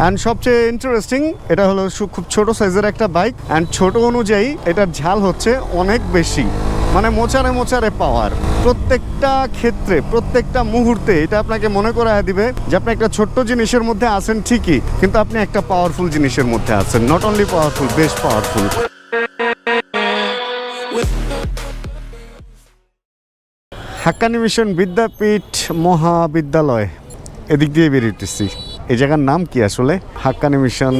And সবচেয়ে interesting এটা হলো খুব ছোট সাইজের একটা বাইক অ্যান্ড ছোট অনুযায়ী এটার ঝাল হচ্ছে অনেক বেশি। মানে মোচারে মোচারে পাওয়ার প্রত্যেকটা ক্ষেত্রে, প্রত্যেকটা মুহূর্তে এটা আপনাকে মনে করায় দিবে যে আপনি একটা ছোট্ট জিনিসের মধ্যে আছেন ঠিকই, কিন্তু আপনি একটা পাওয়ারফুল জিনিসের মধ্যে আছেন। নট অনলি পাওয়ারফুল বেশ পাওয়ারফুল হাক্কানি মিশন বিদ্যাপীঠ মহাবিদ্যালয়, এদিক দিয়ে বেরিয়েছি এই জায়গার নাম কি আসলে? হাক্কানি মিশন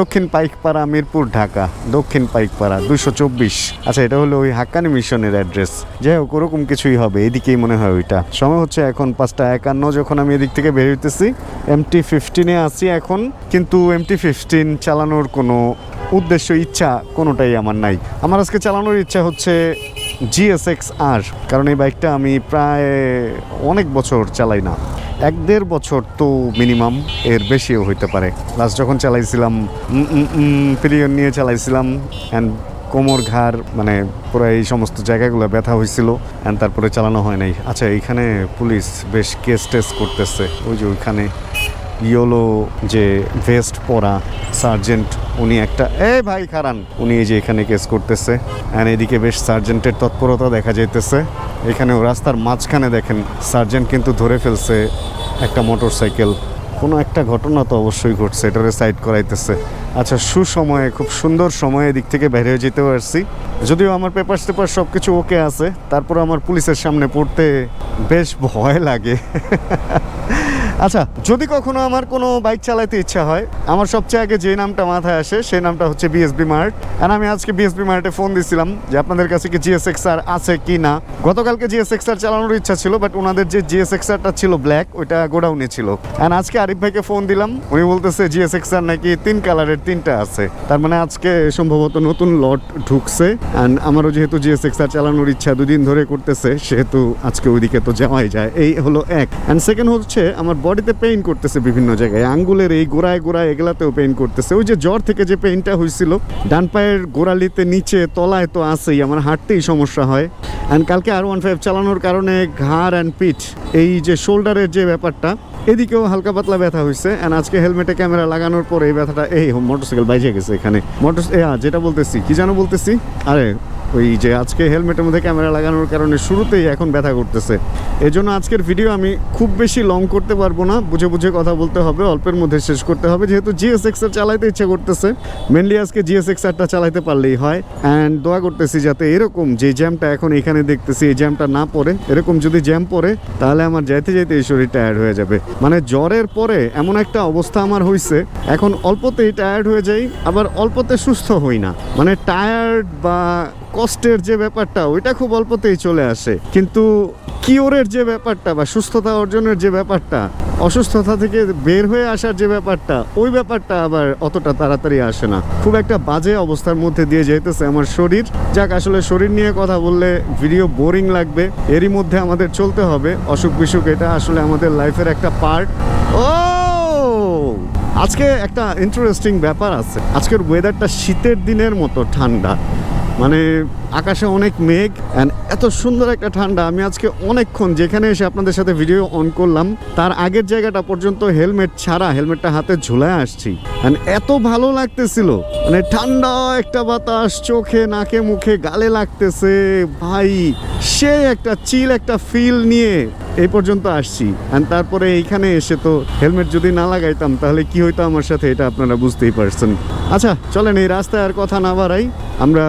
দক্ষিণ পাইকপাড়া, মিরপুর, ঢাকা। দক্ষিণ পাইকপাড়া দুশো চব্বিশ। আচ্ছা এটা হলো ওই হাক্কানি মিশনের অ্যাড্রেস। যাই হোক, ওরকম কিছুই হবে, এদিকেই মনে হয় ওইটা। সময় হচ্ছে এখন পাঁচটা একান্ন, যখন আমি এদিক থেকে বেরোতেছি এমটি ফিফটিনে আছি এখন, কিন্তু এমটি ফিফটিন চালানোর কোনো উদ্দেশ্য, ইচ্ছা কোনোটাই আমার নাই। আমার আজকে চালানোর ইচ্ছা হচ্ছে জিএসএক্স আর, কারণ এই বাইকটা আমি প্রায় অনেক বছর চালাই না। এক দেড় বছর তো মিনিমাম এর বেশিও হইতে পারে। লাস্ট যখন চালাইছিলাম পিরিয়ড নিয়ে চালাইছিলাম অ্যান্ড কোমর ঘাড় মানে পুরো এই সমস্ত জায়গাগুলো ব্যথা হয়েছিল অ্যান্ড তারপরে চালানো হয় নাই। আচ্ছা এইখানে পুলিশ বেশ কেস টেস করতেছে, ওই যে ওইখানে। ইয়োলো যে ভেস্ট পরা সার্জেন্ট উনি একটা এ ভাই খারান, উনি এই যে এখানে কেস করতেছে। অ্যান্ড এদিকে বেশ সার্জেন্টের তৎপরতা দেখা যাইতেছে। এখানেও রাস্তার মাঝখানে দেখেন সার্জেন্ট কিন্তু ধরে ফেলছে একটা মোটর সাইকেল কোনো একটা ঘটনা তো অবশ্যই ঘটছে, এটারে সাইড করাইতেছে। আচ্ছা সুসময়ে, খুব সুন্দর সময়ে এদিক থেকে বের হয়ে যেতে পারছি। যদিও আমার পেপার টেপার সব কিছু ওকে আছে তারপর আমার পুলিশের সামনে পড়তে বেশ ভয় লাগে। আচ্ছা যদি কখনো আমার কোনো বাইক চালাতে ইচ্ছা হয়, আমার সবচেয়ে আগে যে নামটা মাথায় আসে, সেই নামটা হচ্ছে বিএসবি মার্ট আর আমি আজকে বিএসবি মার্টে ফোন দিছিলাম যে আপনাদের কাছে কি জিএসএক্স আর আছে কি না। গতকালকে জিএসএক্স আর চালানোর ইচ্ছা ছিল বাট ওনাদের যে জিএসএক্স আরটা ছিল ব্ল্যাক ওইটা গোডাউনে ছিল। আর আজকে আরিফ ভাইকে ফোন দিলাম, উনি বলতেছে জিএসএক্স আর নাকি তিন কালারের তিনটা আছে। তার মানে আজকে সম্ভবত নতুন লট ঢুকছে অ্যান্ড আমারও যেহেতু জিএসএক্স আর চালানোর ইচ্ছা দুদিন ধরে করতেছে, সেহেতু আজকে ওইদিকে তো যাওয়াই যায়। এই হলো এক। অ্যান্ড সেকেন্ড হচ্ছে, আমার বডিতে পেইন করতেছে বিভিন্ন জায়গায়, আঙ্গুলের এই গোড়ায় গোড়ায় এগুলাতেও পেইন করতেছে। ওই যে জ্বর থেকে যে পেইনটা হয়েছিল ডান পায়ের গোড়ালিতে নিচে তলায় তো আসেই আমার হাঁটতেই সমস্যা হয়। অ্যান্ড কালকে আর ওয়ান ফাইভ চালানোর কারণে ঘাড় অ্যান্ড পিঠ এই যে শোল্ডারের যে ব্যাপারটা, এদিকেও হালকা পাতলা ব্যথা হয়েছে অ্যান্ড আজকে হেলমেটে ক্যামেরা লাগানোর পরে এই ব্যথাটা, এই মোটরসাইকেল বাইজে গেছে এখানে। মোটর যেটা বলতেছি, কি যেন বলতেছি? আরে, ওই যে আজকে হেলমেটের মধ্যে ক্যামেরা লাগানোর কারণে শুরুতেই এখন ব্যথা করতেছে। এই জন্য আজকের ভিডিও আমি খুব বেশি লং করতে পারব না, বুঝে বুঝে কথা বলতে হবে, অল্পের মধ্যে শেষ করতে হবে, যেহেতু জিএসএক্স আর চালাইতে ইচ্ছে করতেছে। মেনলি আজকে জিএসএক্স আরটা চালাইতে পারলেই হয় অ্যান্ড দোয়া করতেছি যাতে এরকম যে জ্যামটা এখন এখানে দেখতেছি, এই জ্যামটা না পড়ে, এরকম যদি জ্যাম পড়ে, তাহলে আমার যাইতে যাইতে এই শরীর টায়ার্ড হয়ে যাবে। মানে জ্বরের পরে এমন একটা অবস্থা আমার হয়েছে এখন অল্পতেই টায়ার্ড হয়ে যাই, আবার অল্পতে সুস্থ হই না। মানে টায়ার্ড বা কষ্টের যে ব্যাপারটা, ওইটা খুব অল্পতেই চলে আসে। কিন্তু কিওরের যে ব্যাপারটা বা সুস্থতা অর্জনের যে ব্যাপারটা, অসুস্থতা থেকে বের হয়ে আসার যে ব্যাপারটা, ওই ব্যাপারটা আবার অতটা তাড়াতাড়ি আসে না। খুব একটা বাজে অবস্থার মধ্যে দিয়ে যেতেছে আমার শরীর। যাক, আসলে শরীর নিয়ে কথা বললে ভিডিও বোরিং লাগবে। এরই মধ্যে আমাদের চলতে হবে। অসুখ বিসুখ, এটা আসলে আমাদের লাইফের একটা পার্ট ও! আজকে একটা ইন্টারেস্টিং ব্যাপার আছে। আজকের ওয়েদারটা শীতের দিনের মতো ঠান্ডা। মানে আকাশে অনেক মেঘ অ্যান্ড এত সুন্দর একটা ঠান্ডা। আমি আজকে অনেকক্ষণ যেখানে এসে আপনাদের সাথে ভিডিও অন করলাম, তার আগের জায়গাটা পর্যন্ত হেলমেট ছাড়া, হেলমেটটা হাতে ঝুলায় আসছি। অ্যান্ড এত ভালো লাগতেছিল। মানে ঠান্ডা একটা বাতাস, চোখে, নাকে, মুখে, গালে লাগতেছে। ভাই, সে একটা চিল একটা ফিল নিয়ে এই পর্যন্ত আসছি। অ্যান্ড তারপরে এইখানে এসে তো হেলমেট যদি না লাগাইতাম তাহলে কি হইতো আমার সাথে? এটা আপনারা বুঝতেই পারছেন। আচ্ছা চলেন এই রাস্তায় আর কথা না বাড়াই আমরা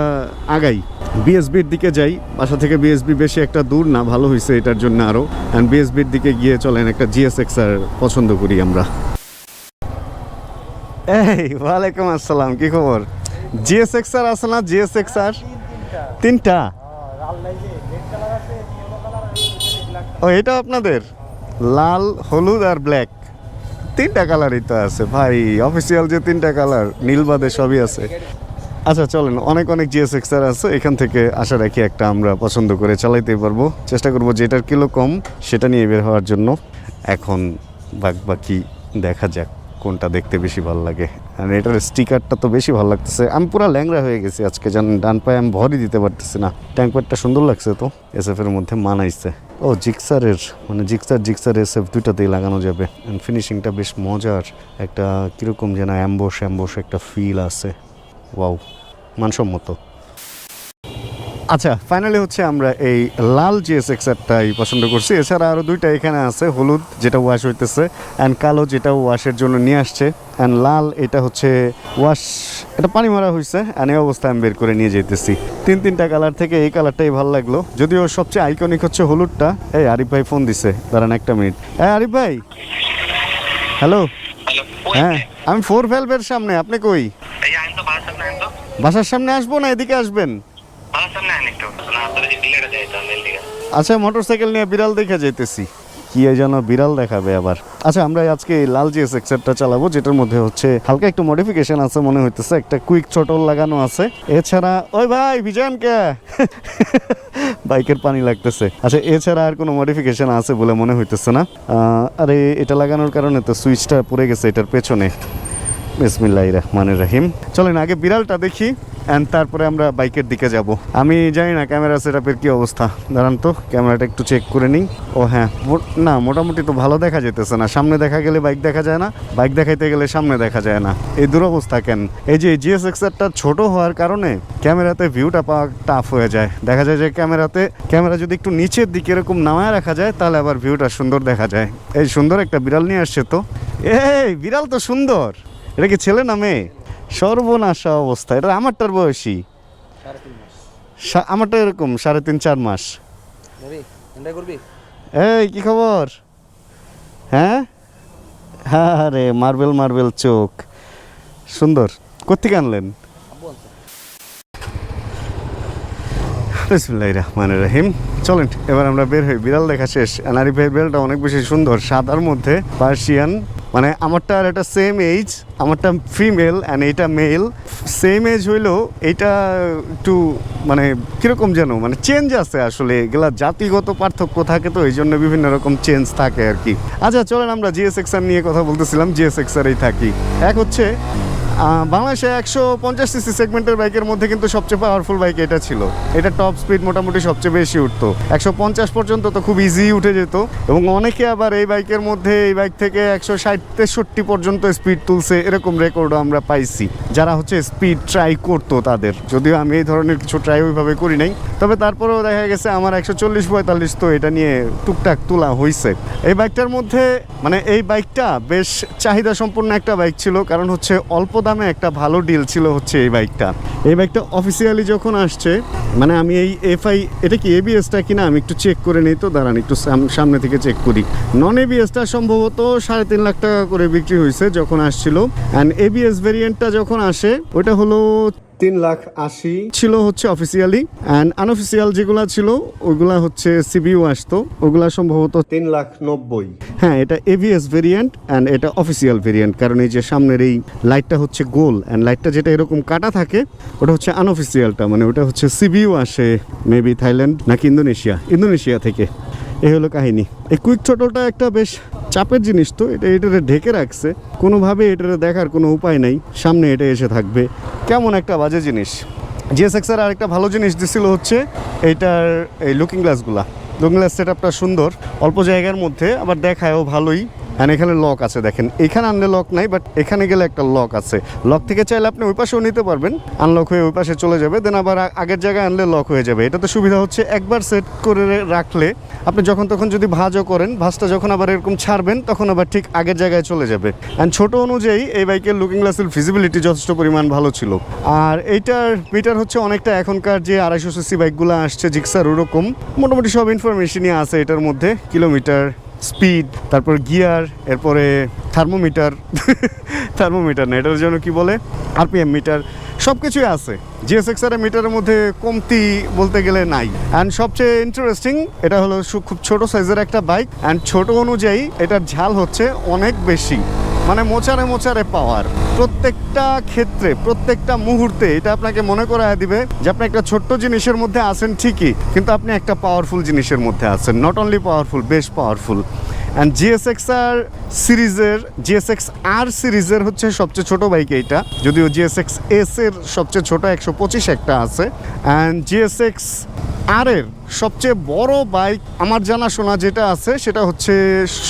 আগাই। বিএসবির দিকে যাই। বাসা থেকে বিএসবি বেশি একটা দূর না ভালো হয়েছে এটার জন্য আরও অ্যান্ড বিএসবির দিকে গিয়ে চলেন একটা জিএসএক্স আর পছন্দ করি আমরা। এই ওয়ালাইকুম আসসালাম কি খবর? জিএসএক্স আর আছে না? GSX R? তিনটা। ও, এটা আপনাদের? লাল, হলুদ আর ব্ল্যাক। তিনটা কালারই তো আছে, ভাই। অফিসিয়াল যে তিনটা কালার, নীল বাদে সবই আছে। আচ্ছা চলেন, অনেক অনেক জিএস এক্সার আছে, এখান থেকে আশা রাখি একটা আমরা পছন্দ করে চালাইতে পারব। চেষ্টা করব যেটার কিলো কম, সেটা নিয়ে বের হওয়ার জন্য। এখন বাক বাকি দেখা যাক। কোনটা দেখতে বেশি ভালো লাগে? আর এটার স্টিকারটা তো বেশি ভালো লাগতেছে। আমি পুরো ল্যাংরা হয়ে গেছি আজকে জানেন ডান পায়ে আমি ভরই দিতে পারতেছি না। ট্যাঙ্ক প্যাডটা সুন্দর লাগছে তো? এসএফ এর মধ্যে মানাইছে। ও জিক্সারের মানে জিক্সার জিক্সার এস এফ দুইটাতেই লাগানো যাবে। ফিনিশিংটা বেশ মজার। একটা কীরকম যেন অ্যাম্বোস অ্যাম্বোস একটা ফিল আছে। ওয়াও মানসম্মত। আচ্ছা ফাইনালি হচ্ছে আমরা এই লাল জিএসএক্স একটাই পছন্দ করছি। এছাড়া আরও দুইটা এখানে আছে হলুদ যেটা ওয়াশ হইতেছে অ্যান্ড কালো যেটা ওয়াশের জন্য নিয়ে আসছে অ্যান্ড লাল এটা হচ্ছে ওয়াশ এটা পানি মারা হয়েছে অ্যান্ড এই অবস্থায় আমি বের করে নিয়ে যেতেছি তিন তিনটা কালার থেকে এই কালারটাই ভালো লাগল। যদিও সবচেয়ে আইকনিক হচ্ছে হলুদটা। এই আরিফ ভাই ফোন দিছে দাঁড়ান একটা মিনিট হ্যাঁ আরিফ ভাই হ্যালো হ্যাঁ আমি ফোর ভ্যালভের সামনে আপনি কই? বাসার সামনে আসব না এদিকে আসবেন। আচ্ছা মোটরসাইকেল নিয়ে বিড়াল দেখে যেতেছি কি যেন বিড়াল দেখাবে আবার। আচ্ছা আমরা আজকে লাল জিএস এক্সেটটা চালাবো, যেটার মধ্যে হচ্ছে হালকা একটু মডিফিকেশন আছে মনে হইতেছে, একটা কুইক চটল লাগানো আছে। এছাড়া, ওই ভাই বিজয়ন কে? বাইকের পানি লাগতেছে। আচ্ছা এছাড়া আর কোনো মডিফিকেশন আছে বলে মনে হইতেছে না। আরে, এটা লাগানোর কারণে তো সুইচটা পড়ে গেছে এটার পেছনে। বিসমিল্লাহ রহমানের রহিম। চলেন আগে বিড়ালটা দেখি অ্যান্ড তারপরে আমরা বাইকের দিকে যাব। আমি জানি না ক্যামেরা সেটআপের কি অবস্থা। দাঁড়ান তো, ক্যামেরাটা একটু চেক করে নিই। ও হ্যাঁ না, মোটামুটি তো ভালো দেখা যেতেছে না। সামনে দেখা গেলে বাইক দেখা যায় না, বাইক দেখাইতে গেলে সামনে দেখা যায় না। এই দুরবস্থা কেন? এই যে জিএস এক্সারটা ছোট হওয়ার কারণে ক্যামেরাতে ভিউটা পাওয়া টাফ হয়ে যায়। দেখা যায় যে ক্যামেরাতে ক্যামেরা যদি একটু নিচের দিকে এরকম নামায় রাখা যায়, তাহলে আবার ভিউটা সুন্দর দেখা যায়। এই সুন্দর একটা বিড়াল নিয়ে আসছে তো। এই, বিড়াল তো সুন্দর! এটা কি ছেলে না মেয়ে? সর্বনাশা অবস্থা। এটা আমারটার বয়সী। আমারটা এরকম সাড়ে তিন চার মাস। এই কি খবর? হ্যাঁ? হ্যাঁ রে মার্বেল মার্বেল চোখ। সুন্দর। কোথেকে আনলেন? বিসমুল্লাহ রহমান রহিম। চলেন, এবার আমরা বের হই। বিড়াল দেখা শেষ। আনারি ভাই বিড়ালটা অনেক বেশি সুন্দর, সাদার মধ্যে, পার্সিয়ান। মানে আমারটা আর এটা সেম এজ আমারটা ফিমেল অ্যান্ড এটা মেল সেম এজ হইলেও এটা একটু মানে কীরকম যেন মানে চেঞ্জ আছে আসলে। এগুলা জাতিগত পার্থক্য থাকে তো, এই জন্য বিভিন্ন রকম চেঞ্জ থাকে আর কি। আচ্ছা চলেন আমরা জিএস এক্সার নিয়ে কথা বলতেছিলাম। জিএস এক্সারেই থাকি। এক হচ্ছে বাংলাদেশে একশো পঞ্চাশ সিসি সেগমেন্টের বাইকের মধ্যে কিন্তু সবচেয়ে পাওয়ারফুল বাইক এটা ছিল। এটা টপ স্পিড মোটামুটি সবচেয়ে বেশি উঠতো। একশো পঞ্চাশ পর্যন্ত তো খুব ইজি উঠে যেত। এবং অনেকে আবার এই বাইকের মধ্যে এই বাইক থেকে একশো ষাট, তেষট্টি পর্যন্ত স্পিড তুলছে, এরকম রেকর্ডও আমরা পাইছি। যারা হচ্ছে স্পিড ট্রাই করতো তাদের। যদিও আমি এই ধরনের কিছু ট্রাই ওইভাবে করি নাই। তবে তারপরেও দেখা গেছে আমার একশো চল্লিশ, পঁয়তাল্লিশ তো এটা নিয়ে টুকটাক তোলা হয়েছে এই বাইকটার মধ্যে মানে এই বাইকটা বেশ চাহিদা সম্পন্ন একটা বাইক ছিল। কারণ হচ্ছে অল্প দামে একটা ভালো ডিল ছিল হচ্ছে এই বাইকটা এই বাইকটা অফিসিয়ালি যখন আসছে মানে আমি এই এফআই এটা কি এবিএসটা কিনা আমি একটু চেক করে নিই তো, দাঁড়ান একটু সাম- সামনে থেকে চেক করি। নন এবিএসটা সম্ভবত সাড়ে তিন লাখ টাকা করে বিক্রি হয়েছে যখন আসছিল। অ্যান্ড এবিএস ভেরিয়েন্টটা যখন আসে ওটা হলো তিন লাখ আশি ছিল হচ্ছে অফিসিয়ালি অ্যান্ড আনঅফিসিয়াল যেগুলো ছিল ওইগুলা হচ্ছে সিবিইউ আসতো। ওগুলা সম্ভবত তিন লাখ নব্বই। হ্যাঁ এটা এভিএস ভেরিয়েন্ট অ্যান্ড এটা অফিসিয়াল ভেরিয়েন্ট কারণ এই যে সামনের এই লাইটটা হচ্ছে গোল অ্যান্ড লাইটটা যেটা এরকম কাটা থাকে ওটা হচ্ছে আনঅফিসিয়ালটা মানে ওটা হচ্ছে সিবিইউ আসে মেবি থাইল্যান্ড নাকি ইন্দোনেশিয়া ইন্দোনেশিয়া থেকে। এই হলো কাহিনী। এই কুইক ছোটলটা একটা বেশ চাপের জিনিস তো, এটা এটারে ঢেকে রাখছে। কোনোভাবে এটারে দেখার কোনো উপায় নাই। সামনে এটা এসে থাকবে। কেমন একটা বাজে জিনিস। জিএসএক্সের আরেকটা ভালো জিনিস দিছিল হচ্ছে এইটার এই লুকিং গ্লাসগুলা লুকিং গ্লাস সেট আপটা সুন্দর। অল্প জায়গার মধ্যে, আবার দেখায়ও ভালোই। অ্যান্ড এখানে লক আছে দেখেন। এখানে আনলে লক নাই বাট এখানে গেলে একটা লক আছে। লক থেকে চাইলে আপনি ওই পাশেও নিতে পারবেন। আনলক হয়ে ওই পাশে চলে যাবে দেন আবার আগের জায়গায় আনলে লক হয়ে যাবে। এটা তো সুবিধা হচ্ছে একবার সেট করে রাখলে আপনি যখন তখন যদি ভাজও করেন, ভাজটা যখন আবার এরকম ছাড়বেন, তখন আবার ঠিক আগের জায়গায় চলে যাবে। অ্যান্ড ছোট অনুযায়ী এই বাইকের লুকিং গ্লাসের ফিজিবিলিটি যথেষ্ট পরিমাণ ভালো ছিল। আর এইটার মিটার হচ্ছে অনেকটা এখনকার যে আড়াইশো সিসি বাইকগুলো আসছে জিক্সার ওরকম। মোটামুটি সব ইনফরমেশনই আছে এটার মধ্যে কিলোমিটার স্পিড, তারপর গিয়ার, এরপরে থার্মোমিটার থার্মোমিটার না, এটার জন্য কি বলে? আরপিএম মিটার সব কিছুই আছে জিএসএক্স এর মিটারের মধ্যে কমতি বলতে গেলে নাই। অ্যান্ড সবচেয়ে ইন্টারেস্টিং এটা হলো খুব ছোট সাইজের একটা বাইক অ্যান্ড ছোট অনুযায়ী এটার ঝাল হচ্ছে অনেক বেশি। মানে মোচারে মোচারে পাওয়ার। প্রত্যেকটা ক্ষেত্রে, প্রত্যেকটা মুহূর্তে এটা আপনাকে মনে করায় দিবে যে আপনি একটা ছোট্ট জিনিসের মধ্যে আছেন ঠিকই, কিন্তু আপনি একটা পাওয়ারফুল জিনিসের মধ্যে আছেন। নট অনলি পাওয়ারফুল বেশ পাওয়ারফুল অ্যান্ড জিএসএক্স আর সিরিজের জিএসএক্স আর সিরিজের হচ্ছে সবচেয়ে ছোট বাইক এইটা। যদিও জিএসএক্স এস এর সবচেয়ে ছোট একশো পঁচিশ একটা আছে। অ্যান্ড জিএসএক্স আর এর সবচেয়ে বড় বাইক আমার জানাশোনা যেটা আছে, সেটা হচ্ছে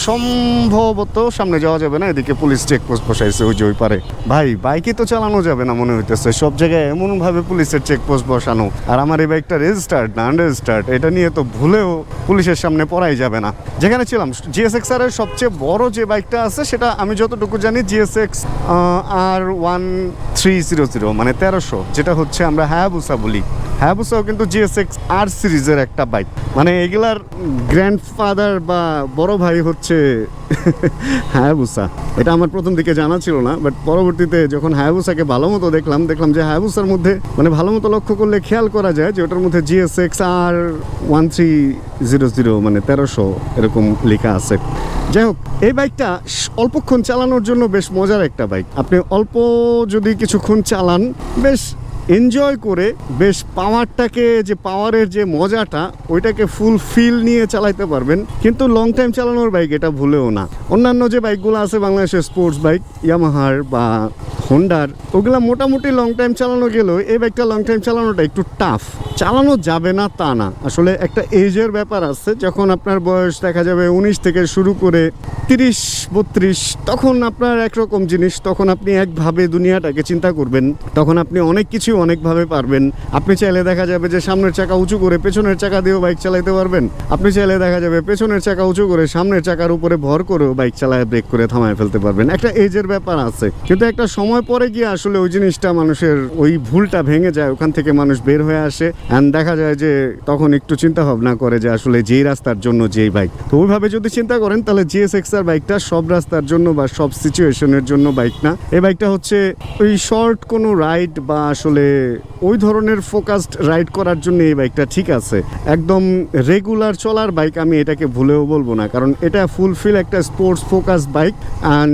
সম্ভবত সামনে যাওয়া যাবে না, এদিকে পুলিশ চেকপোস্ট বসাইছে ওই যে ওই পারে। ভাই বাইকে তো চালানো যাবে না মনে হইতেছে, সব জায়গায় এমনভাবে পুলিশের চেকপোস্ট বসানো। আর আমার এই বাইকটা রেজিস্টার্ড না আনরেজিস্টার্ড এটা নিয়ে তো ভুলেও পুলিশের সামনে পড়াই যাবে না। যেখানে ছিলাম জিএসএক্স আর সবচেয়ে বড় যে বাইকটা আছে, সেটা আমি যতটুকু জানি GSX R one three zero zero মানে তেরোশো, যেটা হচ্ছে আমরা হায়াবুসা বলি। হায়াবুসাও কিন্তু জিএসএক্স আর সিরিজের একটা বাইক মানে এগুলার গ্র্যান্ডফাদার বা বড় ভাই হচ্ছে হায়াবুসা এটা আমার প্রথম দিকে জানা ছিল না বাট পরবর্তীতে যখন হায়াবুসাকে ভালো মতো দেখলাম দেখলাম যে হায়াবুসার মধ্যে মানে ভালো মতো লক্ষ্য করলে খেয়াল করা যায় যে ওটার মধ্যে GSX R one three zero zero মানে তেরোশো এরকম লেখা আছে। যাই হোক, এই বাইকটা অল্পক্ষণ চালানোর জন্য বেশ মজার একটা বাইক আপনি অল্প যদি কিছুক্ষণ চালান, বেশ এনজয় করে বেশ পাওয়ারটাকে যে পাওয়ারের যে মজাটা, ওইটাকে ফুল ফিল নিয়ে চালাইতে পারবেন। কিন্তু লং টাইম চালানোর বাইক এটা ভুলেও না। অন্যান্য যে বাইকগুলো আছে, বাংলাদেশের স্পোর্টস বাইক ইয়ামাহার বা হোন্ডার ওগুলা মোটামুটি লং টাইম চালানো গেলেও এই বাইকটা লং টাইম চালানোটা একটু টাফ চালানো যাবে না, তা না। আসলে একটা এজের ব্যাপার আছে, যখন আপনার বয়স দেখা যাবে উনিশ থেকে শুরু করে তিরিশ, বত্রিশ, তখন আপনার একরকম জিনিস, তখন আপনি একভাবে দুনিয়াটাকে চিন্তা করবেন। তখন আপনি অনেক কিছু অনেকভাবে পারবেন। আপনি চাইলে দেখা যাবে যে সামনের চাকা উঁচু করে পেছনের চাকা দিয়েও বাইক চালাইতে পারবেন। আপনি চাইলে দেখা যাবে পেছনের চাকা উঁচু করে সামনের চাকার উপরে ভর করেও বাইক চালায়, ব্রেক করে থামায় ফেলতে পারবেন। একটা এজের ব্যাপার আছে। কিন্তু একটা সময় পরে গিয়ে আসলে ওই জিনিসটা মানুষের ওই ভুলটা ভেঙে যায়, ওখান থেকে মানুষ বের হয়ে আসে। অ্যান্ড দেখা যায় যে তখন একটু চিন্তা ভাবনা করে যে আসলে যেই রাস্তার জন্য যেই বাইক। তো ওইভাবে যদি চিন্তা করেন, তাহলে জিএসএক্স আর বাইকটা সব রাস্তার জন্য বা সব সিচুয়েশনের জন্য বাইক না। এই বাইকটা হচ্ছে ওই শর্ট কোনো রাইড বা আসলে ওই ধরনের ফোকাসড রাইড করার জন্য এই বাইকটা ঠিক আছে। একদম রেগুলার চলার বাইক আমি এটাকে ভুলেও বলব না, কারণ এটা ফুলফিল একটা স্পোর্টস ফোকাস বাইক অ্যান্ড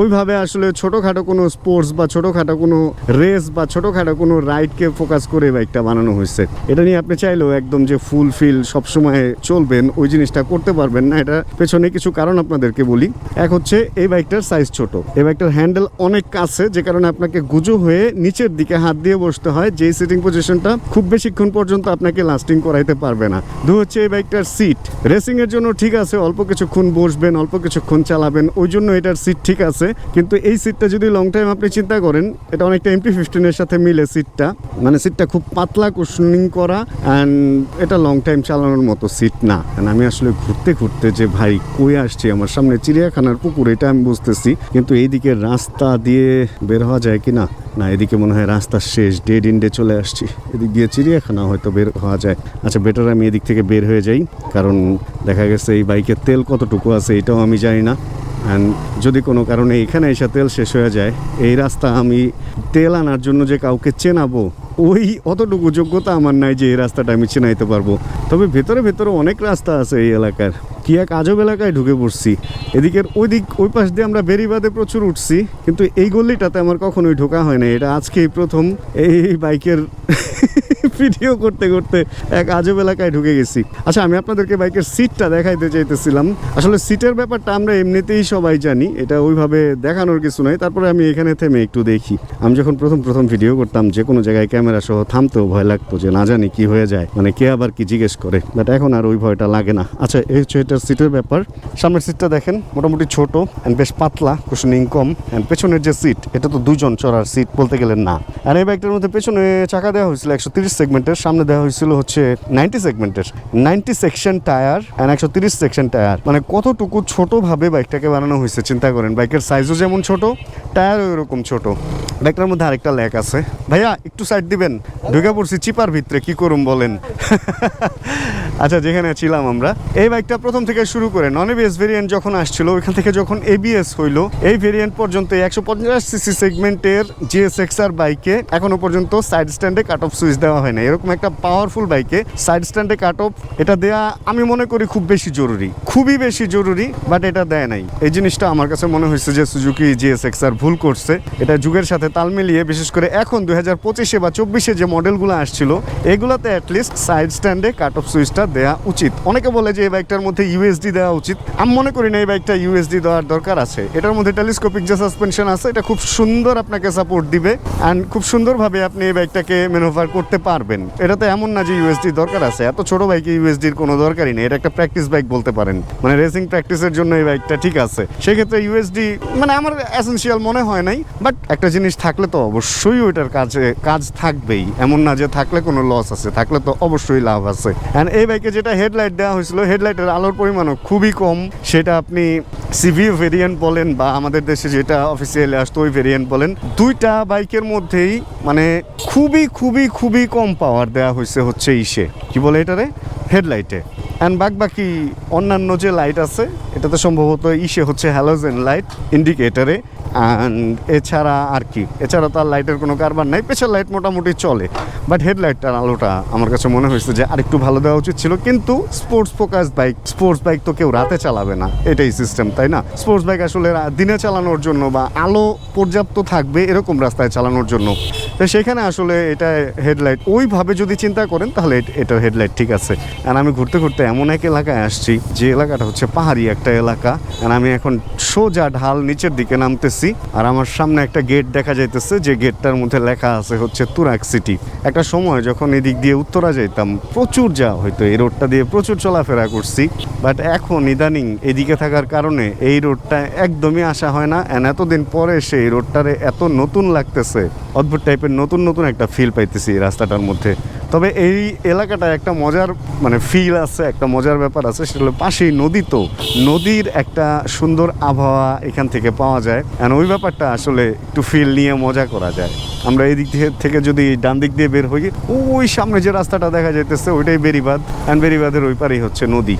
ওইভাবে আসলে ছোটোখাটো কোনো স্পোর্টস বা ছোটোখাটো কোনো রেস বা ছোটোখাটো কোনো রাইডকে ফোকাস করে বাইকটা বানানো হয়েছে। এটা নিয়ে আপনি চাইলেও একদম যে ফুলফিল সবসময় চলবেন, ওই জিনিসটা করতে পারবেন না এটা পেছনে কিছু কারণ আপনাদেরকে বলি। এক হচ্ছে এই বাইকটার সাইজ ছোট। এই বাইকটার হ্যান্ডেল অনেক কাছে, যে কারণে আপনাকে গুজো হয়ে নিচের দিকে হাত দিয়ে বসতে হয়, যেই সিটিং পজিশনটা খুব বেশিক্ষণ পর্যন্ত আপনাকে লাস্টিং করাইতে পারবে না। দু হচ্ছে এই বাইকটার সিট রেসিং এর জন্য ঠিক আছে, অল্প কিছুক্ষণ বসবেন, অল্প কিছুক্ষণ চালাবেন, ওই জন্য এটার সিট ঠিক আছে। কিন্তু এই সিটটা যদি লং টাইম আপনি চিন্তা করেন, এটা অনেকটা এমপি ফিফটিনের সাথে মিলে সিটটা মানে সিটটা খুব পাতলা কুশনিং করা অ্যান্ড এটা লং টাইম চালানোর মতো সিট না। আমি আসলে ঘুরতে ঘুরতে যে ভাই কই আসছি, আমার সামনে চিড়িয়াখানার পুকুর, এটা আমি বুঝতেছি। কিন্তু এইদিকে রাস্তা দিয়ে বের হওয়া যায় কি না না, এদিকে মনে হয় রাস্তা শেষ ডেড ইন্ডে চলে আসছি। এদিক দিয়ে চিড়িয়াখানা হয়তো বের হওয়া যায়। আচ্ছা বেটার আমি এদিক থেকে বের হয়ে যাই, কারণ দেখা গেছে এই বাইকের তেল কতটুকু আছে এটাও আমি জানি না। অ্যান্ড যদি কোনো কারণে এখানে এসে তেল শেষ হয়ে যায়, এই রাস্তা আমি তেল আনার জন্য যে কাউকে চেনাবো ওই অতটুকু যোগ্যতা আমার নাই যে এই রাস্তাটা আমি চিনাইতে পারব। তবে ভেতরে ভেতরে অনেক রাস্তা আছে এই এলাকার। কি এক আজব এলাকায় ঢুকে পড়ছি। এদিকের ওই দিক ওই পাশ দিয়ে আমরা বেরিবাদে প্রচুর উঠছি। কিন্তু এই গল্লিটাতে আমার কখনোই ঢোকা হয় না এটা আজকেই প্রথম এই বাইকের ভিডিও করতে করতে এক আজব এলাকায় ঢুকে গেছি। আচ্ছা আমি আপনাদেরকে বাইকের সিটটা দেখাইতে চাইতেছিলাম। আসলে সিটের ব্যাপারটা আমরা এমনিতেই সবাই জানি। এটা ওইভাবে দেখানোর কিছু নয় তারপরে আমি এখানে থেমে একটু দেখি। আমি যখন প্রথম প্রথম ভিডিও করতাম যে কোনো জায়গায় ক্যামেরা সহ থামতেও ভয় লাগতো যে না জানি কি হয়ে যায়। মানে কে আবার কি জিজ্ঞেস করে? বাট এখন আর ওই ভয়টা লাগে না। আচ্ছা এই হচ্ছে এটার সিটের ব্যাপার। সামনের সিটটা দেখেন, মোটামুটি ছোট অ্যান্ড বেশ পাতলা কুশনিং কম অ্যান্ড পেছনের যে সিট, এটা তো দুজন চড়ার সিট বলতে গেলে না। আর এই বাইকটার মধ্যে পেছনে চাকা দেওয়া হয়েছিল একশো তিরিশ সেগমেন্টের সামনে দেওয়া হয়েছিল হচ্ছে নাইনটি সেগমেন্টের নাইনটি সেকশন টায়ার অ্যান্ড একশো তিরিশ সেকশন টায়ার মানে কতটুকু ছোটোভাবে বাইকটাকে বানানো হয়েছে, চিন্তা করেন। বাইকের সাইজও যেমন ছোট টায়ারও এরকম ছোট। বাইকটার মধ্যে আরেকটা ল্যাক আছে। ভাইয়া, একটু সাইড দিবেন? ঢুকে পড়ছি চিপার ভিতরে, কি করুম বলেন? আচ্ছা যেখানে ছিলাম আমরা। এই বাইকটা প্রথম থেকে শুরু করে নন এবিএস ভেরিয়েন্ট যখন আসছিল, ওইখান থেকে যখন এবিএস হইল, এই ভেরিয়েন্ট পর্যন্ত একশো পঞ্চাশ সিসি সেগমেন্টের জিএসএক্স আর বাইকে এখনও পর্যন্ত সাইড স্ট্যান্ডে কাট অফ সুইচ দেওয়া হয় না এরকম একটা পাওয়ারফুল বাইকে সাইড স্ট্যান্ডে কাট অফ এটা দেয়া আমি মনে করি খুব বেশি জরুরি। খুবই বেশি জরুরি বাট এটা দেয় নাই। এই জিনিসটা আমার কাছে মনে হয়েছে যে সুজুকি জিএসএক্স আর ভুল করছে। এটা যুগের সাথে তাল মিলিয়ে, বিশেষ করে এখন দুই হাজার পঁচিশে বা চব্বিশে যে মডেলগুলো আসছিল, এগুলোতে অ্যাটলিস্ট সাইড স্ট্যান্ডে কাট অফ সুইচটা দেওয়া উচিত। অনেকে বলে যে এই বাইকটার মধ্যে ইউএসডি দেওয়া উচিত। আমি মনে করি না এই বাইকটা ইউএসডি দেওয়ার দরকার আছে। এটার মধ্যে টেলিস্কোপিক যে সাসপেনশন আছে, এটা খুব সুন্দর আপনাকে সাপোর্ট দিবে অ্যান্ড খুব সুন্দরভাবে আপনি এই বাইকটাকে ম্যানুভার করতে পারবেন। এটাতে এমন না যে ইউএসডি দরকার আছে। এত ছোট বাইকে ইউএসডির কোনো দরকারই নেই। এটা একটা প্র্যাকটিস বাইক বলতে পারেন। মানে রেসিং প্র্যাকটিসের জন্য এই বাইকটা ঠিক আছে। সেক্ষেত্রে ইউএসডি মানে আমার এসেন্সিয়াল মনে হয় নাই বাট একটা জিনিস থাকলে তো অবশ্যই ওইটার কাজে, কাজ থাকবেই। এমন না যে থাকলে কোনো লস আছে, থাকলে তো অবশ্যই লাভ আছে। অ্যান্ড এই বাইকে যেটা হেডলাইট দেওয়া হয়েছিল হেডলাইটের আলোর পরিমাণও খুবই কম। সেটা আপনি সিভিও ভেরিয়েন্ট বলেন বা আমাদের দেশে যেটা অফিসিয়ালি আসতো ওই ভেরিয়েন্ট বলেন, দুইটা বাইকের মধ্যেই মানে খুবই খুবই খুবই কম পাওয়ার দেওয়া হয়েছে হচ্ছে ইসে। কি বলে এটারে? হেডলাইটে অ্যান্ড বাক বাকি অন্যান্য যে লাইট আছে, এটাতে সম্ভবত ইসে হচ্ছে হ্যালোজেন লাইট ইন্ডিকেটারে অ্যান্ড এছাড়া আর কি? এছাড়া তার লাইটের কোনো কারবার নাই। পেছার লাইট মোটামুটি চলে। বাট হেডলাইটটার আলোটা আমার কাছে মনে হয়েছে যে আরেকটু ভালো দেওয়া উচিত ছিল। কিন্তু sports focus bike sports bike তো কেউ রাতে চালাবে না। এটাই সিস্টেম তাই না? স্পোর্টস বাইক আসলে দিনে চালানোর জন্য বা আলো পর্যাপ্ত থাকবে এরকম রাস্তায় চালানোর জন্য। তো সেখানে আসলে এটা হেডলাইট ওইভাবে যদি চিন্তা করেন তাহলে এট- হেডলাইট ঠিক আছে। আর আমি ঘুরতে ঘুরতে এমন এক এলাকায় আসছি, যে এলাকাটা হচ্ছে পাহাড়ি একটা এলাকা। আর আমি এখন সোজা ঢাল নিচের দিকে নামতেছি। আর আমার সামনে একটা গেট দেখা যাইতেছে, যে গেটটার মধ্যে লেখা আছে হচ্ছে তুরাক সিটি একটা সময় যখন এদিক দিয়ে উত্তরা যাইতাম, প্রচুর যাওয়া হয়তো এই রোডটা দিয়ে প্রচুর চলাফেরা করছি। বাট এখন ইদানিং এদিকে থাকার কারণে এই রোডটা একদমই আসা হয় না। এন এতদিন পরে এসে এই রোডটারে এত নতুন লাগতেছে, অদ্ভুত টাইপের নতুন নতুন একটা ফিল পাইতেছি এই রাস্তাটার মধ্যে। তবে এই এলাকাটা একটা মজার মানে ফিল আছে, একটা মজার ব্যাপার আছে, সেটা হলো পাশেই নদী তো। নদীর একটা সুন্দর আবহাওয়া এখান থেকে পাওয়া যায়। আর ওই ব্যাপারটা আসলে একটু ফিল নিয়ে মজা করা যায়। আমরা এই দিক থেকে যদি ডান দিক দিয়ে বের হই, ওই সামনে যে রাস্তাটা দেখা যাইতেছে, ওইটাই বেরিবাদ অ্যান্ড বেরিবাদের ওই পারেই হচ্ছে নদী।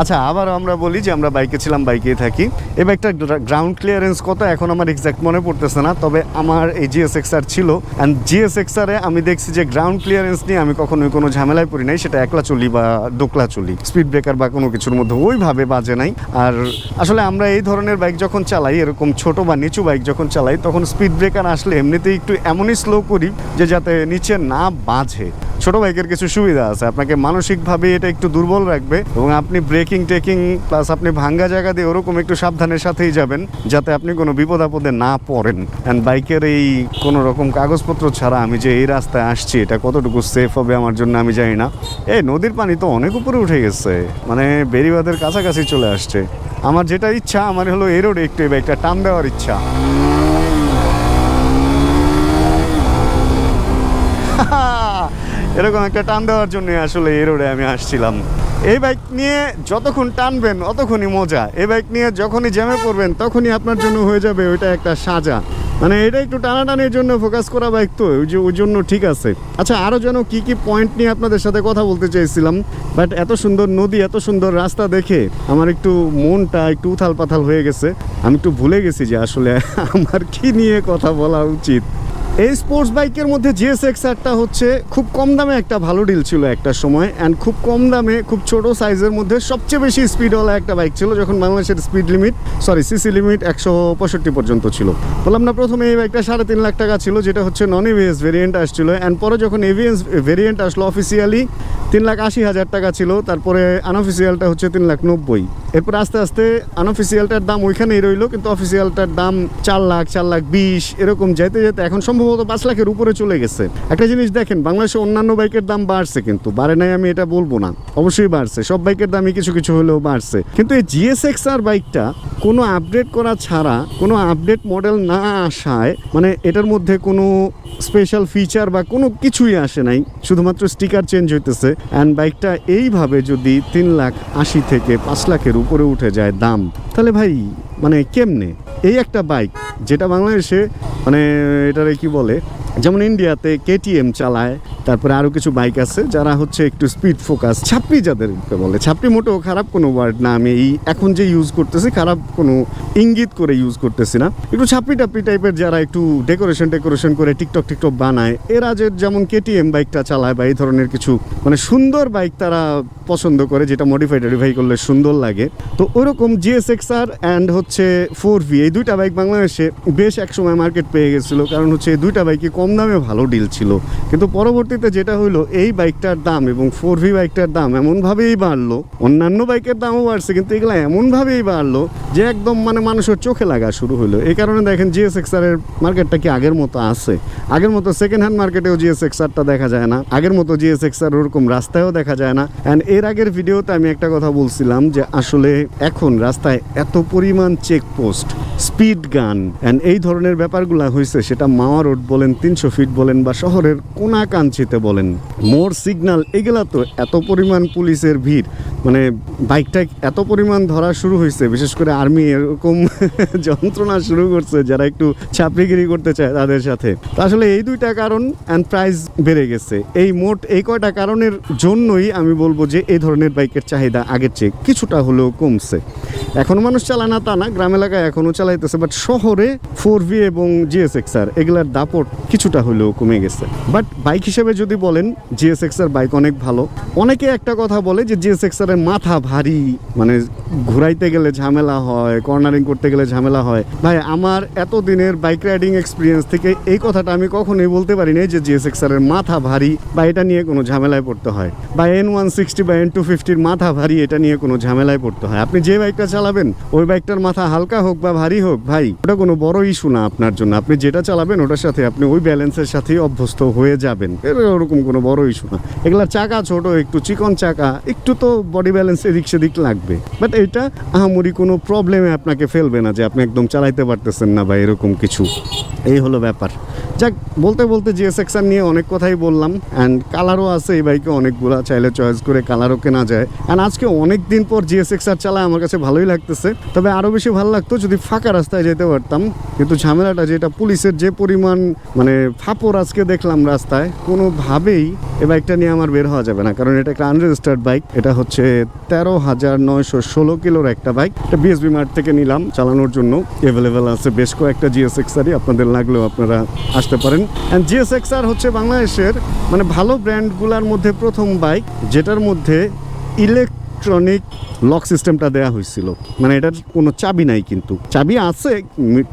আচ্ছা আবার আমরা বলি যে আমরা বাইকে ছিলাম, বাইকেই থাকি। এই বাইকটা গ্রাউন্ড ক্লিয়ারেন্স কত এখন আমার এক্সাক্ট মনে পড়তেছে না, তবে আমার এই জিএস এক্সআর ছিল। অ্যান্ড জিএস এক্সআরে আমি দেখছি যে গ্রাউন্ড ক্লিয়ারেন্স নিয়ে আমি কখনোই কোনো ঝামেলায় পড়ি নাই, সেটা একলা চলি বা দোকলা চলি। স্পিড ব্রেকার বা কোনো কিছুর মধ্যে ওইভাবে বাজে নাই। আর আসলে আমরা এই ধরনের বাইক যখন চালাই, এরকম ছোট বা নিচু বাইক যখন চালাই, তখন স্পিড ব্রেকার আসলে এমনিতেই একটু এমনই স্লো করি যে যাতে নিচে না বাজে। ছোট বাইকের কিছু সুবিধা আছে। আপনাকে মানসিকভাবে এটা একটু দুর্বল রাখবে এবং আপনি ব্রেকিং, টেকিং প্লাস আপনি ভাঙ্গা জায়গা দিয়ে ওরকম একটু সাবধানের সাথেই যাবেন যাতে আপনি কোনো বিপদ আপদে না পড়েন। অ্যান্ড বাইকের এই কোনো রকম কাগজপত্র ছাড়া আমি যে এই রাস্তায় আসছি, এটা কতটুকু সেফ হবে আমার জন্য আমি জানি না। এই নদীর পানি তো অনেক উপরে উঠে গেছে। মানে বেরিবাদের কাছাকাছি চলে আসছে। আমার যেটা ইচ্ছা, আমার হলো এই রোডে একটু এই বাইকটা টান দেওয়ার ইচ্ছা। এরকম একটা টান দেওয়ার জন্য আসলে এই রোডে আমি আসছিলাম। এই বাইক নিয়ে যতক্ষণ টানবেন, অতক্ষণই মজা। এই বাইক নিয়ে যখনই জ্যামে পড়বেন, তখনই আপনার জন্য হয়ে যাবে ওইটা একটা সাজা। মানে এটা একটু টানাটানির জন্য ফোকাস করা বাইক তো, ওই যে ওই জন্য ঠিক আছে। আচ্ছা আরও যেন কি কি পয়েন্ট নিয়ে আপনাদের সাথে কথা বলতে চাইছিলাম বাট এত সুন্দর নদী, এত সুন্দর রাস্তা দেখে আমার একটু মনটা একটু উথাল পাথাল হয়ে গেছে। আমি একটু ভুলে গেছি যে আসলে আমার কি নিয়ে কথা বলা উচিত। এই স্পোর্টস বাইকের মধ্যে জিএস এক্সআরটা হচ্ছে খুব কম দামে একটা ভালো ডিল ছিল একটা সময় অ্যান্ড খুব কম দামে, খুব ছোট সাইজের মধ্যে সবচেয়ে বেশি স্পিডওয়ালা একটা বাইক ছিল যখন বাংলাদেশের speed limit sorry CC limit একশো পঁয়ষট্টি পর্যন্ত ছিল। বললাম না, প্রথমে এই বাইকটা সাড়ে তিন লাখ টাকা ছিল, যেটা হচ্ছে নন এভিএস ভেরিয়েন্ট আসছিল অ্যান্ড পরে যখন এভিএস ভেরিয়েন্ট আসলো অফিসিয়ালি তিন লাখ আশি হাজার টাকা ছিল, তারপরে আনঅফিসিয়ালটা হচ্ছে তিন লাখ নব্বই। এরপর আস্তে আস্তে আনঅফিসিয়ালটার দাম ওইখানেই রইল, কিন্তু অফিসিয়ালটার দাম চার লাখ চার লাখ বিশ, এরকম যেতে যেতে এখন সম্ভবত পাঁচ লাখের উপরে চলে গেছে। একটা জিনিস দেখেন, বাংলাদেশে অন্যান্য বাইকের দাম বাড়ছে কিন্তু, বাড়ে নাই আমি এটা বলব না, অবশ্যই বাড়ছে, সব বাইকের দামই কিছু কিছু হলেও বাড়ছে। কিন্তু এই জিএসএক্স আর বাইকটা কোনো আপডেট করা ছাড়া, কোনো আপডেট মডেল না আসায় মানে এটার মধ্যে কোনো স্পেশাল ফিচার বা কোনো কিছুই আসে নাই, শুধুমাত্র স্টিকার চেঞ্জ হইতেছে। অ্যান্ড বাইকটা এইভাবে যদি তিন লাখ আশি থেকে পাঁচ লাখের উপরে উঠে যায় দাম, তাহলে ভাই মানে কেমনে? এই একটা বাইক যেটা বাংলাদেশে মানে এটারে কি বলে? যেমন ইন্ডিয়াতে কেটিএম চালায়, তারপরে আরও কিছু বাইক আছে যারা হচ্ছে একটু স্পিড ফোকাস ছাপড়ি যাদেরকে বলে? ছাপড়ি মোটেও খারাপ কোনো ওয়ার্ড না, আমি এই এখন যে ইউজ করতেছি, খারাপ কোনো ইঙ্গিত করে ইউজ করতেছি না। একটু ছাপড়ি টাপড়ি টাইপের যারা একটু ডেকোরেশন টেকোরেশন করে টিকটক টিকটক বানায়, এরা যে যেমন কেটিএম বাইকটা চালায় বা এই ধরনের কিছু মানে সুন্দর বাইক তারা পছন্দ করে, যেটা মডিফাই টডিফাই করলে সুন্দর লাগে। তো ওরকম জিএসএক্স আর অ্যান্ড হচ্ছে হচ্ছে ফোর ভি এই দুইটা বাইক বাংলাদেশে বেশ এক সময় মার্কেট পেয়ে গেছিল। কারণ হচ্ছে এই দুইটা বাইকে কম দামে ভালো ডিল ছিল। কিন্তু পরবর্তীতে যেটা হইল, এই বাইকটার দাম এবং ফোর ভি বাইকটার দাম এমনভাবেই বাড়লো। অন্যান্য বাইকের দামও বাড়ছে, কিন্তু এগুলো এমনভাবেই বাড়লো যে একদম মানে মানুষের চোখে লাগা শুরু হলো এই কারণে দেখেন জিএস এক্সারের মার্কেটটা কি আগের মতো আছে? আগের মতো সেকেন্ড হ্যান্ড মার্কেটেও জিএস এক্সারটা দেখা যায় না। আগের মতো জিএস এক্সার ওরকম রাস্তায়ও দেখা যায় না। অ্যান্ড এর আগের ভিডিওতে আমি একটা কথা বলছিলাম যে আসলে এখন রাস্তায় এত পরিমাণ চেকপোস্ট স্পিড গান অ্যান্ড এই ধরনের ব্যাপারগুলো হয়েছে সেটা মাওয়া রোড বলেন, তিনশো ফিট বলেন, বা শহরের কোনা কাঞ্চিতে বলেন। মোর সিগন্যাল এগুলা তো এত পরিমাণ পুলিশের ভিড়। মানে বাইকটা এত পরিমাণ ধরা শুরু হয়েছে বিশেষ করে আর্মি এরকম যন্ত্রণা শুরু করছে, যারা একটু চাপড়িগিরি করতে চায় তাদের সাথে। আসলে এই দুইটা কারণ অ্যান্ড প্রাইস বেড়ে গেছে। এই মোট, এই কয়টা কারণের জন্যই আমি বলব যে, এই ধরনের বাইকের চাহিদা আগের চেয়ে কিছুটা হলেও কমছে। এখন মানুষ চালায় না তা না গ্রাম এলাকায় এখনও চালাইতেছে বাট শহরে ফোর ভি এবং জিএসএক্সআর এগুলার দাপট কিছুটা হলেও কমে গেছে। বাট বাইক হিসেবে যদি বলেন জিএসএক্সআর বাইক অনেক ভালো। অনেকে একটা কথা বলে যে জিএসএক্সআর এর মাথা ভারী মানে ঘুরাইতে গেলে ঝামেলা হয় কর্নারিং করতে গেলে ঝামেলা হয়। ভাই, আমার এত দিনের বাইক রাইডিং এক্সপিরিয়েন্স থেকে এই কথাটা আমি কখনোই বলতে পারি না যে জিএসএক্সআর এর মাথা ভারী বা এটা নিয়ে কোনো ঝামেলায় পড়তে হয়। বা এন ওয়ান সিক্সটি বা এন টু ফিফটির মাথা ভারী, এটা নিয়ে কোনো ঝামেলায় পড়তে হয়। আপনি যে বাইকটা চালাবেন, ওই বাইকটার মাথা হালকা হোক বা ভারী হোক, ভাই, ওটা কোনো বড় ইস্যু না আপনার জন্য। আপনি যেটা চালাবেন, ওটার সাথে আপনি ওই ব্যালেন্সের সাথেই অভ্যস্ত হয়ে যাবেন। ওরকম কোনো বড় ইস্যু না। এগুলা চাকা ছোট, একটু চিকন চাকা, একটু তো বডি ব্যালেন্স এদিক সেদিক লাগবে। বাট এটা আহামরি কোনো প্রবলেমে আপনাকে ফেলবে না যে আপনি একদম চালাইতে পারতেছেন না বা এরকম কিছু। এই হলো ব্যাপার। যাক, বলতে বলতে জিএস এক্সার নিয়ে অনেক কথাই বললাম অ্যান্ড কালারও আছে এই বাইকে অনেকগুলো, চাইলে চয়েস করে কালারও কেনা যায়। অ্যান্ড আজকে অনেক দিন পর জিএস এক্সার চালায়, আমার কাছে ভালোই লাগতেছে। তবে আরও বেশি ভালো লাগতো যদি ফাঁকা রাস্তায় যেতে পারতাম। কিন্তু ঝামেলাটা যেটা পুলিশের যে পরিমাণ মানে ফাপড় আজকে দেখলাম রাস্তায়, কোনোভাবেই এই বাইকটা নিয়ে আমার বের হওয়া যাবে না। কারণ এটা একটা আনরেজিস্টার্ড বাইক এটা হচ্ছে তেরো হাজার নয়শো ষোলো কিলোর একটা বাইক এটা বিএসবি মার্ট থেকে নিলাম, চালানোর জন্য। অ্যাভেলেবেল আছে বেশ কয়েকটা জিএস এক্সারই আপনাদের লাগলেও আপনারা আসতে পারেন। অ্যান্ড জিএস এক্সআর হচ্ছে বাংলাদেশের মানে ভালো ব্র্যান্ডগুলোর মধ্যে প্রথম বাইক যেটার মধ্যে ইলেকট্রনিক লক সিস্টেমটা দেওয়া হয়েছিল। মানে এটার কোনো চাবি নাই কিন্তু। চাবি আছে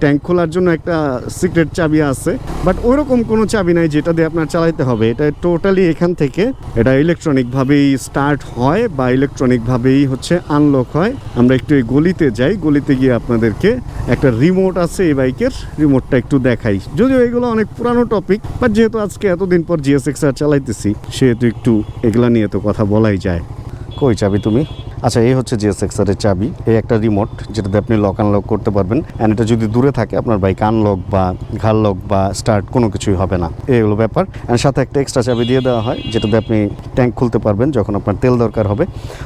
ট্যাঙ্ক খোলার জন্য একটা সিক্রেট চাবি আছে বাট ওইরকম কোনো চাবি নাই যেটা দিয়ে আপনার চালাইতে হবে। এটা টোটালি এখান থেকে এটা ইলেকট্রনিকভাবেই স্টার্ট হয় বা ইলেকট্রনিকভাবেই হচ্ছে আনলক হয়। আমরা একটু এই গলিতে যাই, গলিতে গিয়ে আপনাদেরকে একটা রিমোট আছে এই বাইকের রিমোটটা একটু দেখাই। যদিও এগুলো অনেক পুরানো টপিক বাট যেহেতু আজকে এতদিন পর জিএসএক্স আর চালাইতেছি, সেহেতু একটু এগুলা নিয়ে তো কথা বলাই যায়। কই চাবি তুমি? আচ্ছা এই হচ্ছে জিএস এর চাবি। এই একটা রিমোট যেটাতে আপনি লক আনলক করতে পারবেন। অ্যান্ড এটা যদি দূরে থাকে, আপনার বাইক আনলক বা ঘাল লক বা স্টার্ট কোনো কিছুই হবে না। এই হলো ব্যাপার। অ্যান্ড সাথে একটা এক্সট্রা চাবি দিয়ে দেওয়া হয়, যেটাতে আপনি ট্যাঙ্ক খুলতে পারবেন যখন আপনার তেল দরকার হবে।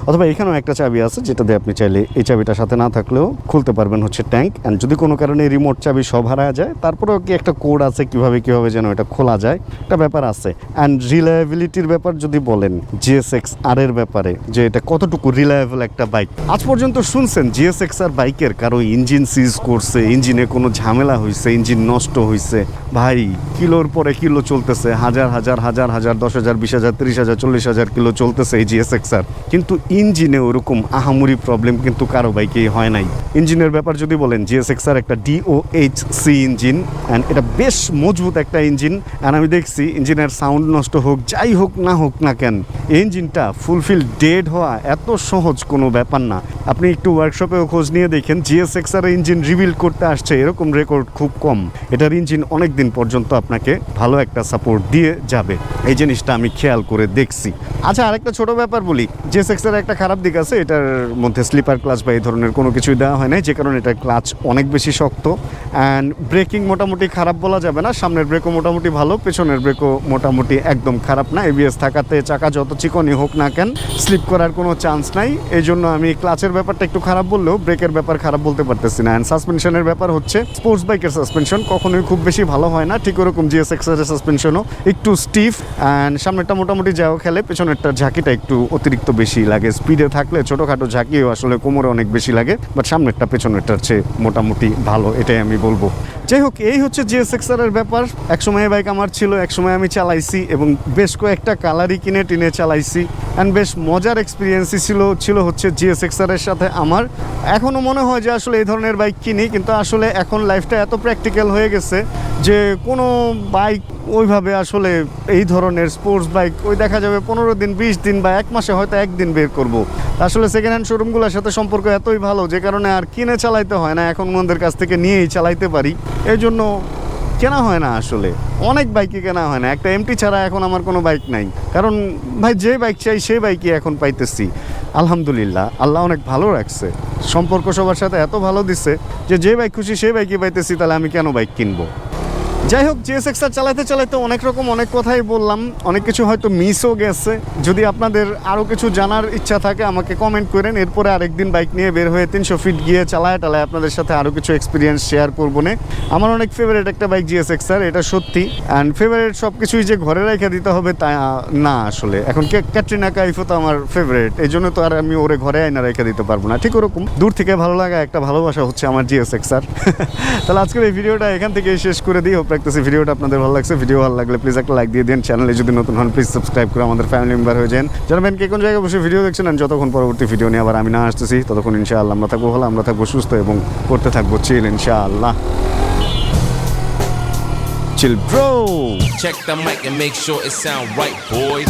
অথবা এখানেও একটা চাবি আছে, যেটাতে আপনি চাইলে এই চাবিটা সাথে না থাকলেও খুলতে পারবেন হচ্ছে ট্যাঙ্ক অ্যান্ড যদি কোনো কারণে রিমোট চাবি সব হারা যায়, তারপরেও কি একটা কোড আছে কীভাবে কীভাবে যেন এটা খোলা যায়? একটা ব্যাপার আছে। অ্যান্ড রিলায়েবিলিটির ব্যাপার যদি বলেন জিএসএক্স আর এর ব্যাপারে, যে এটা কতটুকু রিলায়েবল একটা বাইক আজ পর্যন্ত শুনছেন জিএসএক্স আর বাইকের কারও ইঞ্জিন সিজ করছে ইঞ্জিনে কোনো ঝামেলা হয়েছে ইঞ্জিন নষ্ট হয়েছে ভাই, কিলোর পরে কিলো চলতেছে, হাজার হাজার হাজার হাজার, দশ হাজার, বিশ হাজার, তিরিশ হাজার, চল্লিশ হাজার কিলো চলতেছে এই জিএসএক্স আর। কিন্তু ইঞ্জিনে ওরকম আহামরি প্রবলেম কিন্তু কারও বাইকেই হয় নাই। ইঞ্জিনের ব্যাপার যদি বলেন জিএসএক্স আর একটা ডিওএইচ সি ইঞ্জিন অ্যান্ড এটা বেশ মজবুত একটা ইঞ্জিন অ্যান্ড আমি দেখছি ইঞ্জিনের সাউন্ড নষ্ট হোক, যাই হোক না হোক না কেন ইঞ্জিনটা ফুলফিল ডেড হওয়া এত সহজ কোনো ব্যাপার না। আপনি একটু ওয়ার্কশপেও খোঁজ নিয়ে দেখেন জিএসএক্স আর ইঞ্জিন রিবিল করতে আসছে, এরকম রেকর্ড খুব কম। এটার ইঞ্জিন অনেক দিন পর্যন্ত আপনাকে ভালো একটা সাপোর্ট দিয়ে যাবে। এই জিনিসটা আমি খেয়াল করে দেখছি। আচ্ছা আরেকটা ছোট ব্যাপার বলি। জিএসএক্স এর একটা খারাপ দিক আছে, এটার মধ্যে স্লিপার ক্লাচ বা এই ধরনের কোনো কিছুই দেওয়া হয় না যে কারণে এটার ক্লাচ অনেক বেশি শক্ত। অ্যান্ড ব্রেকিং মোটামুটি খারাপ বলা যাবে না, সামনের ব্রেকও মোটামুটি ভালো, পেছনের ব্রেকও মোটামুটি একদম খারাপ না। এবিএস থাকাতে চাকা যত চিকনই হোক না কেন স্লিপ করার কোনো চান্স নাই। এই জন্য আমি ক্লাচের ব্যাপারটা একটু খারাপ বললেও ব্রেকের ব্যাপার খারাপ বলতে পারতেছি না। অ্যান্ড সাসপেনশনের ব্যাপার হচ্ছে স্পোর্টস বাইকের সাসপেনশন কখনোই খুব বেশি ভালো হয় না। ঠিক ওরকম জিএস এক্সের সাসপেনশনও একটু স্টিফ অ্যান্ড সামনেরটা মোটামুটি যাও খেলে, পেছনেরটা ঝাঁকিটা একটু অতিরিক্ত বেশি লাগে। স্পিডে থাকলে ছোটোখাটো ঝাঁকিও আসলে কোমরে অনেক বেশি লাগে বাট সামনেরটা পেছনেরটার চেয়ে মোটামুটি ভালো, এটাই আমি বলব। যাই হোক, এই হচ্ছে জিএস এর ব্যাপার। একসময় সময় বাইক আমার ছিল, একসময় আমি চালাইছি এবং বেশ কয়েকটা কালারই কিনে টিনে চালাইছি। অ্যান্ড বেশ মজার এক্সপিরিয়েন্সই ছিল ছিল হচ্ছে জিএস এর সাথে আমার। এখনও মনে হয় যে আসলে এই ধরনের বাইক কিনি, কিন্তু আসলে এখন লাইফটা এত প্র্যাকটিক্যাল হয়ে গেছে যে কোনো বাইক ওইভাবে আসলে এই ধরনের স্পোর্টস বাইক ওই দেখা যাবে পনেরো দিন, বিশ দিন বা এক মাসে হয়তো একদিন বের করব। আসলে সেকেন্ড হ্যান্ড শোরুমগুলোর সাথে সম্পর্ক এতই ভালো যে কারণে আর কিনে চালাইতে হয় না, এখন ওনাদের কাছ থেকে নিয়েই চালাইতে পারি। এই জন্য কেনা হয় না আসলে। অনেক বাইকই কেনা হয় না। একটা এমটি ছাড়া এখন আমার কোনো বাইক নাই। কারণ ভাই, যে বাইক চাই সেই বাইকই এখন পাইতেছি। আলহামদুলিল্লাহ, আল্লাহ অনেক ভালো রাখছে। সম্পর্ক সবার সাথে এত ভালো দিচ্ছে যে যে বাইক খুশি সেই বাইকই পাইতেছি, তাহলে আমি কেন বাইক কিনবো? যাই হোক জিএসএক্স আর চালাতে চালাতে অনেক রকম অনেক কথাই বললাম। অনেক কিছু হয়তো মিসও গেছে। যদি আপনাদের আরও কিছু জানার ইচ্ছা থাকে, আমাকে কমেন্ট করেন। এরপরে আরেকদিন বাইক নিয়ে বের হয়ে তিনশো ফিট গিয়ে চালায় টালায় আপনাদের সাথে আরও কিছু এক্সপিরিয়েন্স শেয়ার করব না। আমার অনেক ফেভারিট একটা বাইক জিএসএক্স আর এটা সত্যি। অ্যান্ড ফেভারিট সব কিছুই যে ঘরে রেখে দিতে হবে তা না আসলে। এখন ক্যাটরিনা কাইফও তো আমার ফেভারিট এই জন্য তো আর আমি ওরে ঘরে আইনা রেখে দিতে পারব না। ঠিক ওরকম। দূর থেকে ভালো লাগা একটা ভালোবাসা হচ্ছে আমার জিএসএক্স আর তাহলে আজকের এই ভিডিওটা এখান থেকে শেষ করে দিই। হোপ রাখতেছি ভিডিওটা আপনাদের ভালো লাগছে ভিডিও ভালো লাগলে প্লিজ একটা লাইক দিয়ে দিন। চ্যানেলে যদি নতুন হন প্লিজ সাবস্ক্রাইব করে আমাদের ফ্যামিলি মেম্বার হয়ে যান। জানাবেন কে কোন জায়গায় বসে ভিডিও দেখছেন? আর যতক্ষণ পরবর্তী ভিডিও নিয়ে আবার আমি না আসতেছি ততক্ষণ ইনশাআল্লাহ আমরা থাকব ভালো আমরা থাকব সুস্থ এবং করতে থাকব চিল ইনশাআল্লাহ। Chill bro Check the mic and make sure it sound right, boys.